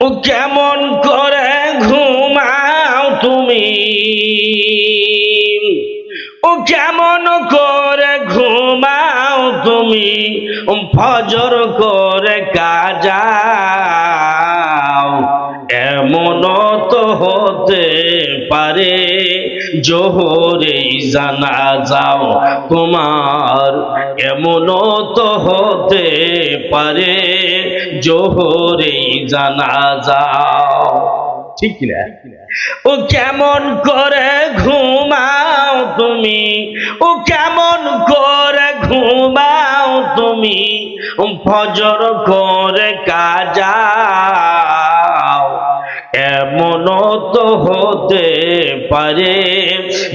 ও কেমন করে ঘুমাও তুমি? ও কেমন করে ঘুমাও তুমি? ফজর করে কাজাও। এমন হতে পারে। জোহরেই জানা যাও, তোমার এমন তো হতে পারে। জোহরেই জানা যাও। ঠিক কিনা? ও কেমন করে ঘুমাও তুমি? ও কেমন করে ঘুমাও তুমি? ফজর করে কাজাও এমন হতে পারে।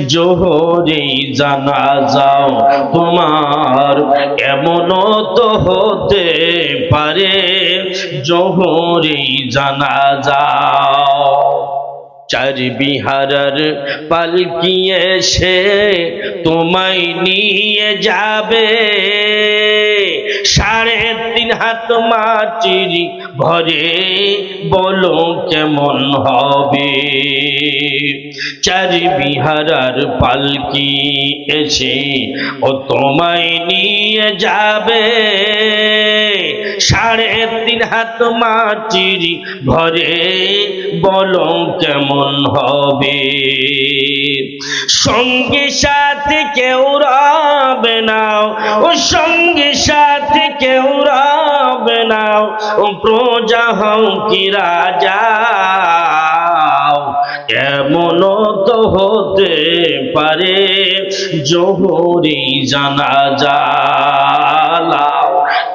জোহরি জানা যাও তোমার এমন তো হতে পারে। জোহরি জানা যাও। চার বিহারার পালকি এসে তোমায় নিয়ে যাবে। তিন হাত মাটির ভরে, বলো কেমন হবে? চারি বিহারার পালকি এসে ও তোমায় নিয়ে যাবে। সাড়ে তিন হাত মাটির ঘরে বলো কেমন হবে? সঙ্গে সাথে কেউ রবে নাও ও সঙ্গে সাথে কেউ রাবে নাও ও প্রজা হও কি রাজা এমন তো হতে পারে জোহরি জানা জালাও